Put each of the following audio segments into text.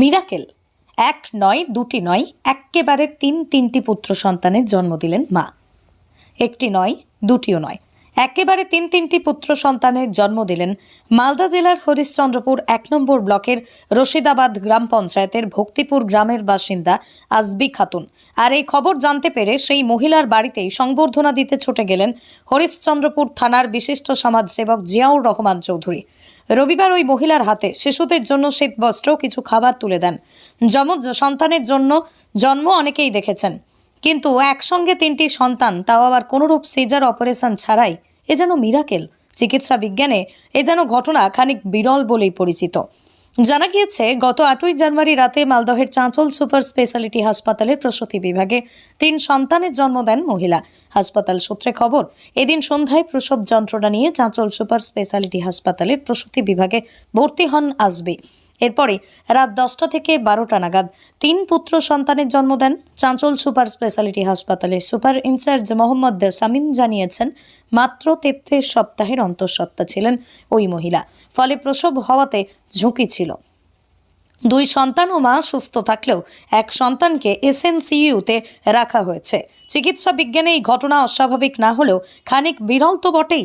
Miracle. এক নয়, দুটি নয়, এক্কেবারে তিন তিনটি পুত্র সন্তানের জন্ম দিলেন মা। একটি নয়, দুটিও নয়, একেবারে তিন তিনটি পুত্র সন্তানের জন্ম দিলেন মালদা জেলার হরিশ্চন্দ্রপুর এক নম্বর ব্লকের রশিদাবাদ গ্রাম পঞ্চায়েতের ভক্তিপুর গ্রামের বাসিন্দা আজবি খাতুন। আর এই খবর জানতে পেরে সেই মহিলার বাড়িতেই সংবর্ধনা দিতে ছুটে গেলেন হরিশ্চন্দ্রপুর থানার বিশিষ্ট সমাজসেবক জিয়াউর রহমান চৌধুরী। রবিবার ওই মহিলার হাতে শিশুদের জন্য শীতবস্ত্র, কিছু খাবার তুলে দেন। যমজ সন্তানের জন্য জন্ম অনেকেই দেখেছেন। কিন্তু একসঙ্গে তিনটি সন্তান, তাও আবার কোনোরূপ সিজার অপারেশন ছাড়াই এ যেন মিরাকেল। চিকিৎসা বিজ্ঞানে এ যেন ঘটনা খানিক বিরল বলেই পরিচিত। জানা গিয়েছে, গত আটই জানুয়ারি রাতে মালদহের চাঁচল সুপার স্পেশালিটি হাসপাতালের প্রসূতি বিভাগে তিন সন্তানের জন্ম দেন মহিলা। হাসপাতাল সূত্রে খবর, এদিন সন্ধ্যায় প্রসব যন্ত্রণা নিয়ে চাঁচল সুপার স্পেশালিটি হাসপাতালের প্রসূতি বিভাগে ভর্তি হন আসবি এরপরে রাত দশটা থেকে বারোটা নাগাদ তিন পুত্র সন্তানের জন্ম দেন। চাঁচল সুপার স্পেশালিটি হাসপাতালে super in charge Mohammad Samim জানিয়েছেন, মাত্র তেত্রিশ সপ্তাহের অন্তঃসত্ত্বা ছিলেন ওই মহিলা। ফলে প্রসব হওয়াতে ঝুঁকি ছিল। দুই সন্তান ও মা সুস্থ থাকলেও এক সন্তানকে এসএনসিইউতে রাখা হয়েছে। চিকিৎসা বিজ্ঞানে এই ঘটনা অস্বাভাবিক না হলেও খানিক বিরল তো বটেই।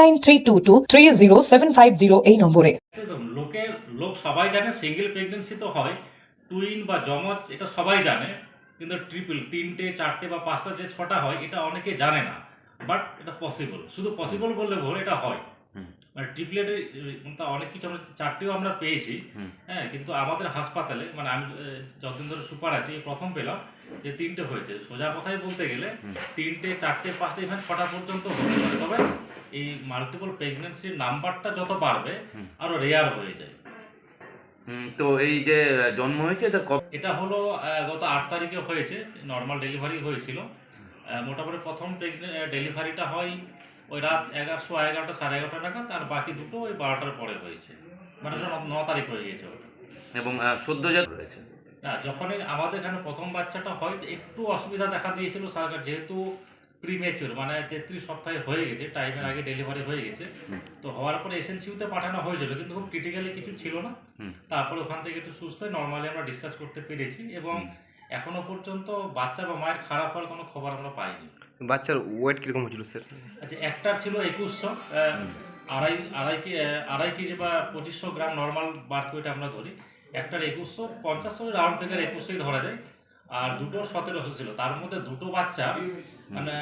nine three two two three zero seven five zero এই নম্বরে। লোকের লোক সবাই জানে সিঙ্গেল প্রেগনেন্সি তো হয়। টুইন বা জমজ এটা সবাই জানে কিন্তু ট্রিপল তিনটে চারটে বা পাঁচটা যে ছটা হয় এটা অনেকে জানে না। বাট এটা পসিবল শুধু পসিবল বললে ভুল এটা হয়। মানে ট্রিপলেটের অনেক কিছু আমরা চারটেও আমরা পেয়েছি। হ্যাঁ কিন্তু আমাদের হাসপাতালে মানে আমি যতদিন ধরে সুপার আছি প্রথম পেলাম যে তিনটে হয়েছে। সোজা কথাই বলতে গেলে তিনটে চারটে পাঁচটা ইভেন ছটা পর্যন্ত হতে পারে। তবে এই মাল্টিপল প্রেগনেন্সির নাম্বারটা যত বাড়বে আরও রেয়ার হয়ে যায়। তো এই যে জন্ম হয়েছে এটা এটা হলো গত আট তারিখে হয়েছে নর্মাল ডেলিভারি হয়েছিল। মোটামুটি প্রথম ডেলিভারিটা হয় ওই রাত এগারোশো এগারোটা সাড়ে এগারোটা নাগাদ আর বাকি দুটো ওই বারোটার পরে হয়েছে। মানে ন- তারিখ হয়ে গেছে ওটা। এবং সদ্যজাত রয়েছে। না যখনই আমাদের এখানে প্রথম বাচ্চাটা হয় একটু অসুবিধা দেখা দিয়েছিল সরকার যেহেতু প্রিমেচুর মানে তেত্রিশ সপ্তাহে হয়ে গেছে টাইমের আগে ডেলিভারি হয়ে গেছে। তো হওয়ার পরে এসএনসিউতে পাঠানো হয়েছিল কিন্তু খুব ক্রিটিক্যালি কিছু ছিল না। তারপরে ওখান থেকে একটু সুস্থ হয়ে নর্মালি আমরা ডিসচার্জ করতে পেরেছি এবং এখনও পর্যন্ত বাচ্চা বা মায়ের খারাপ হওয়ার কোনো খবর আমরা পাইনি। বাচ্চার ওয়েট কীরকম হয়েছিল স্যার আচ্ছা একটা ছিল একুশশো আড়াই আড়াই কে আড়াই কেজি বা পঁচিশশো গ্রাম নর্মাল বার্থ ওয়েট আমরা ধরি। একটার একুশশো পঞ্চাশশো রাউন্ড ফিগার একুশশোই ধরা যায়। আর দুটো সতেরোশো ছিল তার মধ্যে দুটো বাচ্চা মানে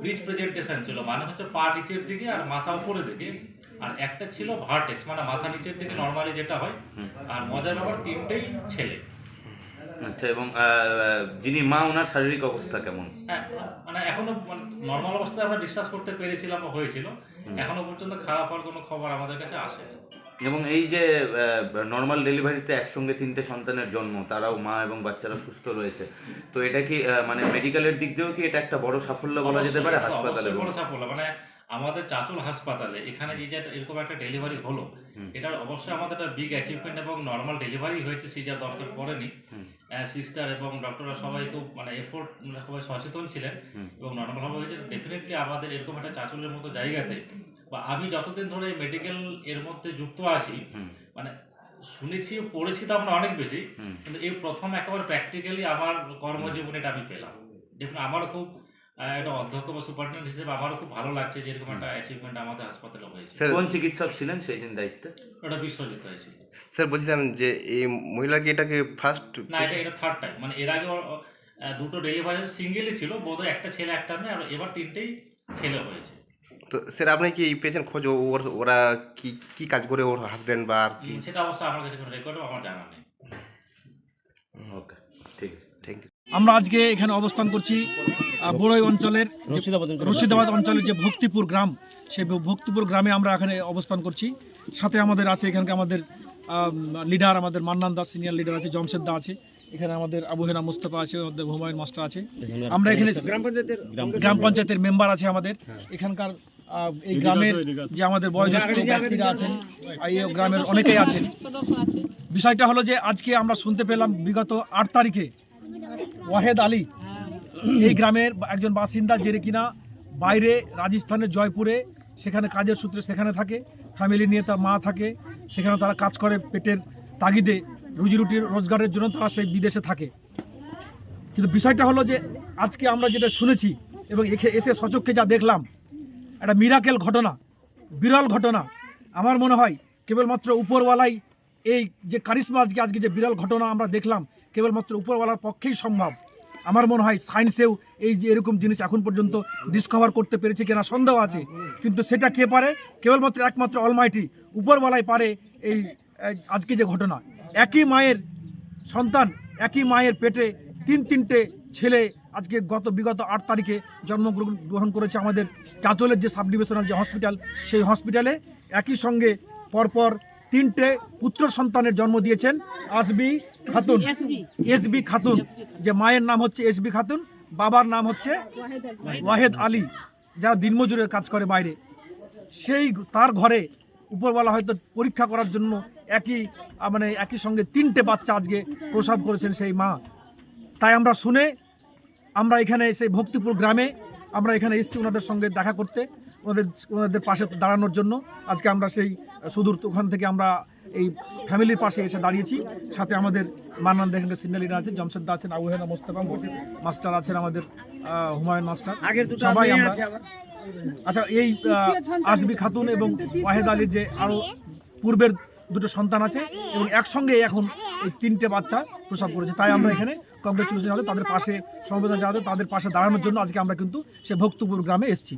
ব্রিজ প্রেজেন্টেশন ছিল। মানে হচ্ছে পা নিচের দিকে আর মাথা উপরের দিকে। আর একটা ছিল ভার্টেক্স মানে মাথা নিচের দিকে নর্মালি যেটা হয়। আর মজার ব্যাপার তিনটেই ছেলে। আচ্ছা এবং যিনি মা ওনার শারীরিক অবস্থা কেমন? হ্যাঁ মানে এখনও নর্মাল অবস্থায় আমরা ডিসকাস করতে পেরেছিলাম হয়েছিল। এখনও পর্যন্ত খারাপ হওয়ার কোনো খবর আমাদের কাছে আসেনি। এবং এই যে নর্মাল ডেলিভারিতে একসঙ্গে তিনটে সন্তানের জন্ম তারাও মা এবং বাচ্চারা সুস্থ রয়েছে। তো এটা কি মানে মেডিকেলের দিক দিয়েও কি এটা একটা বড় সাফল্য বলা যেতে পারে হাসপাতালে বড় সাফল্য। মানে আমাদের চাচল হাসপাতালে এখানে যে এরকম একটা ডেলিভারি হলো এটা অবশ্যই আমাদের একটা বিগ অ্যাচিভমেন্ট এবং নর্মাল ডেলিভারি হয়েছে সিজার দরকার পড়েনি। সিস্টার এবং ডক্টররা সবাই খুব মানে এফোর্ট সবাই সচেতন ছিলেন এবং নর্মাল ভাবে হয়েছে ডেফিনেটলি আমাদের এরকম একটা চাচলের মতো জায়গাতে বা আমি যতদিন ধরে মেডিকেল এর মধ্যে যুক্ত আছি মানে শুনেছি পড়েছি তো আমরা অনেক বেশি কিন্তু এই প্রথম একেবারে প্র্যাকটিক্যালি আমার কর্মজীবনে এটা আমি পেলাম। দেখুন আমারও খুব একটা অধ্যক্ষ বা সুপারিনটেন্ডেন্ট হিসেবে আমারও খুব ভালো লাগছে যে এরকম একটা অ্যাচিভমেন্ট আমাদের হাসপাতালে হয়েছে। কোন চিকিৎসক ছিলেন সেই দিন দায়িত্বে? ওটা বিশ্বজিৎ হয়েছিল স্যার বলছিলাম যে এই মহিলাকে এটাকে ফার্স্ট না এটা এটা থার্ড টাইম মানে এর আগে দুটো ডেলিভারি সিঙ্গেলই ছিল বোধহয় একটা ছেলে একটা মেয়ে আর এবার তিনটেই ছেলে হয়েছে। তো স্যার আপনি কি পেশেন্ট খোঁজ ওর ওরা কি কি কাজ করে ওর হাজবেন্ড বা আর কি? সেটা অবশ্য আমার কাছে কোনো রেকর্ডও আমার জানা নেই। ওকে ঠিক আছে থ্যাংক ইউ আমরা আজকে এখানে অবস্থান করছি বড়ই অঞ্চলের যে- রশিদাবাদ অঞ্চলের যে ভক্তিপুর গ্রাম সেই ভক্তিপুর গ্রামে আমরা এখানে অবস্থান করছি। সাথে আমাদের আছে এখানকার আমাদের লিডার আমাদের মান্নান দাস সিনিয়র লিডার আছে জমশেদ দা আছে। এখানে আমাদের আবুহেনা মুস্তফা আছে আমাদের হুমায়ুন মাস্টার আছে। আমরা এখানে গ্রাম পঞ্চায়েতের গ্রাম পঞ্চায়েতের মেম্বার আছে আমাদের। এখানকার এই গ্রামের যে আমাদের বয়োজ্যেষ্ঠ ব্যক্তিরা আছেন এই গ্রামের অনেকেই আছেন। বিষয়টা হলো যে আজকে আমরা শুনতে পেলাম বিগত আট তারিখে ওয়াহেদ আলী এই গ্রামের একজন বাসিন্দা যে কিনা বাইরে রাজস্থানের জয়পুরে সেখানে কাজের সূত্রে সেখানে থাকে ফ্যামিলি নিয়ে তার মা থাকে সেখানে তারা কাজ করে পেটের তাগিদে। রুজি রুটি রোজগারের জন্য তারা সেই বিদেশে থাকে। কিন্তু বিষয়টা হলো যে, আজকে আমরা যেটা শুনেছি এবং এখে- এসে সচক্ষে যা দেখলাম, একটা মিরাকেল ঘটনা, বিরল ঘটনা। আমার মনে হয় কেবলমাত্র উপরওয়ালাই এই যে কারিশমা আজকে আজকে যে বিরল ঘটনা আমরা দেখলাম, কেবলমাত্র উপরওয়ালার পক্ষেই সম্ভব। আমার মনে হয় সায়েন্সেও এই যে এরকম জিনিস এখন পর্যন্ত ডিসকভার করতে পেরেছে কিনা সন্দেহ আছে। কিন্তু সেটা কে পারে? কেবলমাত্র একমাত্র অলমাইটি উপরওয়ালাই পারে এই আজকে যে ঘটনা। একই মায়ের সন্তান, একই মায়ের পেটে তিন তিনটে ছেলে আজকে গত বিগত আট তারিখে জন্মগ্রহণ, গ্রহণ করেছে আমাদের চাঁচলের যে সাব ডিভিশনাল যে হসপিটাল, সেই হসপিটালে একই সঙ্গে পরপর তিনটে পুত্র সন্তানের জন্ম দিয়েছেন আসবি খাতুন। এসবি খাতুন, যে মায়ের নাম হচ্ছে এসবি খাতুন, বাবার নাম হচ্ছে ওয়াহেদ আলী, যারা দিনমজুরের কাজ করে বাইরে। সেই তার ঘরে উপরওয়ালা হয়তো পরীক্ষা করার জন্য একই মানে একই সঙ্গে তিনটে বাচ্চা আজকে প্রসাদ করেছেন সেই মা। তাই আমরা শুনে আমরা এখানে সেই ভক্তিপুর গ্রামে আমরা এখানে এসেছি ওনাদের সঙ্গে দেখা করতে ওনাদের ওনাদের পাশে দাঁড়ানোর জন্য। আজকে আমরা সেই সুদূর ওখান থেকে আমরা এই ফ্যামিলির পাশে এসে দাঁড়িয়েছি। সাথে আমাদের মান্নান দেখেন সিগন্যালিরা আছেন জমশেদ্দা আছেন আবুহেনা মোস্তফা মাস্টার আছেন আমাদের হুমায়ুন মাস্টার। সবাই আমরা আচ্ছা এই আসবি খাতুন এবং ওয়াহেদ আলীর যে আরও পূর্বের দুটো সন্তান আছে এবং একসঙ্গে এখন এই তিনটে বাচ্চা প্রসাব করেছে। তাই আমরা এখানে কংগ্রেচুলেশন হলে তাদের পাশে সমবেদনা জানাতে তাদের পাশে দাঁড়ানোর জন্য আজকে আমরা কিন্তু সে ভক্তপুর গ্রামে এসেছি।